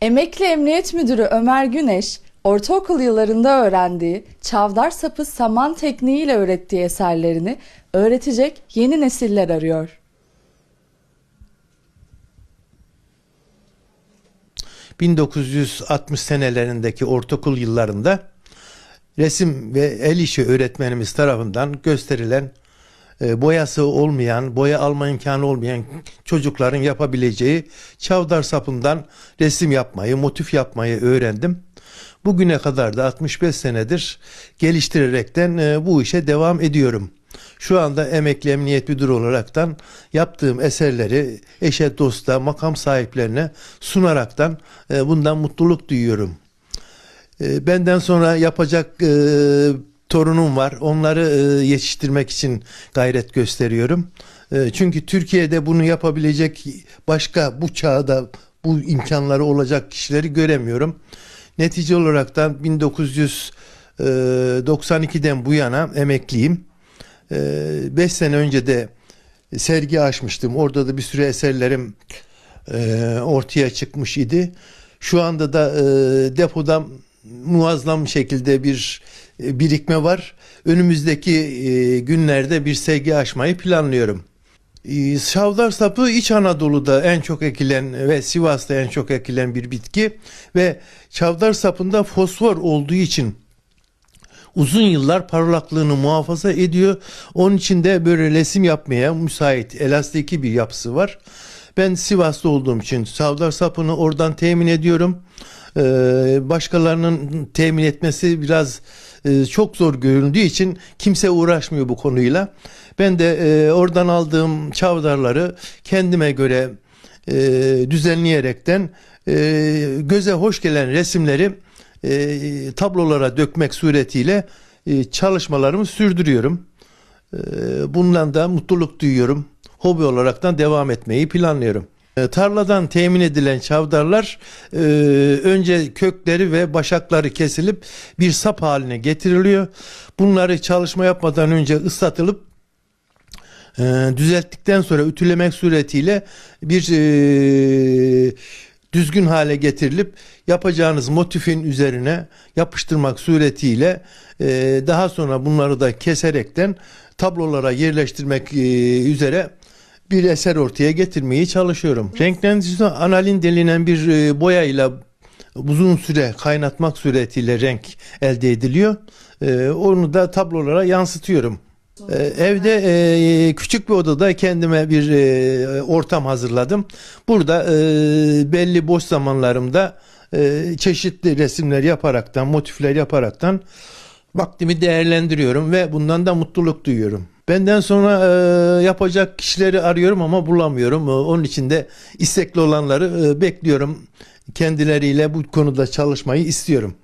Emekli Emniyet Müdürü Ömer Güneş, ortaokul yıllarında öğrendiği çavdar sapı saman tekniğiyle öğrettiği eserlerini öğretecek yeni nesiller arıyor. ...1960 senelerindeki ortaokul yıllarında resim ve el işi öğretmenimiz tarafından gösterilen e, boyası olmayan, boya alma imkanı olmayan çocukların yapabileceği çavdar sapından resim yapmayı, motif yapmayı öğrendim. Bugüne kadar da 65 senedir geliştirerekten e, bu işe devam ediyorum. Şu anda emekli emniyet müdürü olaraktan yaptığım eserleri eşe dosta makam sahiplerine sunaraktan e, bundan mutluluk duyuyorum. Benden sonra yapacak torunum var. Onları e, yetiştirmek için gayret gösteriyorum. E, çünkü Türkiye'de bunu yapabilecek başka bu çağda bu imkanları olacak kişileri göremiyorum. Netice olaraktan 1992'den bu yana emekliyim. 5 sene önce de sergi açmıştım. Orada da bir sürü eserlerim e, ortaya çıkmış idi. Şu anda da e, depoda muazzam şekilde bir e, birikme var. Önümüzdeki e, günlerde bir sergi açmayı planlıyorum. E, Şavdar sapı İç Anadolu'da en çok ekilen ve Sivas'ta en çok ekilen bir bitki ve çavdar sapında fosfor olduğu için uzun yıllar parlaklığını muhafaza ediyor. Onun için de böyle resim yapmaya müsait elastiki bir yapısı var. Ben Sivas'ta olduğum için savdar sapını oradan temin ediyorum. Ee, başkalarının temin etmesi biraz e, çok zor görüldüğü için kimse uğraşmıyor bu konuyla. Ben de e, oradan aldığım çavdarları kendime göre e, düzenleyerekten e, göze hoş gelen resimleri tablolara dökmek suretiyle çalışmalarımı sürdürüyorum. E, bundan da mutluluk duyuyorum. Hobi olaraktan devam etmeyi planlıyorum. E, tarladan temin edilen çavdarlar e, önce kökleri ve başakları kesilip bir sap haline getiriliyor. Bunları çalışma yapmadan önce ıslatılıp e, düzelttikten sonra ütülemek suretiyle bir düzgün hale getirilip yapacağınız motifin üzerine yapıştırmak suretiyle daha sonra bunları da keserekten tablolara yerleştirmek üzere bir eser ortaya getirmeyi çalışıyorum. Renklendirici analin denilen bir e, boyayla uzun süre kaynatmak suretiyle renk elde ediliyor. E, onu da tablolara yansıtıyorum. Ee, Evde e, küçük bir odada kendime bir e, ortam hazırladım. Burada e, belli boş zamanlarımda e, çeşitli resimler yaparaktan, motifler yaparaktan vaktimi değerlendiriyorum ve bundan da mutluluk duyuyorum. Benden sonra e, yapacak kişileri arıyorum ama bulamıyorum. E, Onun için de istekli olanları e, bekliyorum. Kendileriyle bu konuda çalışmayı istiyorum.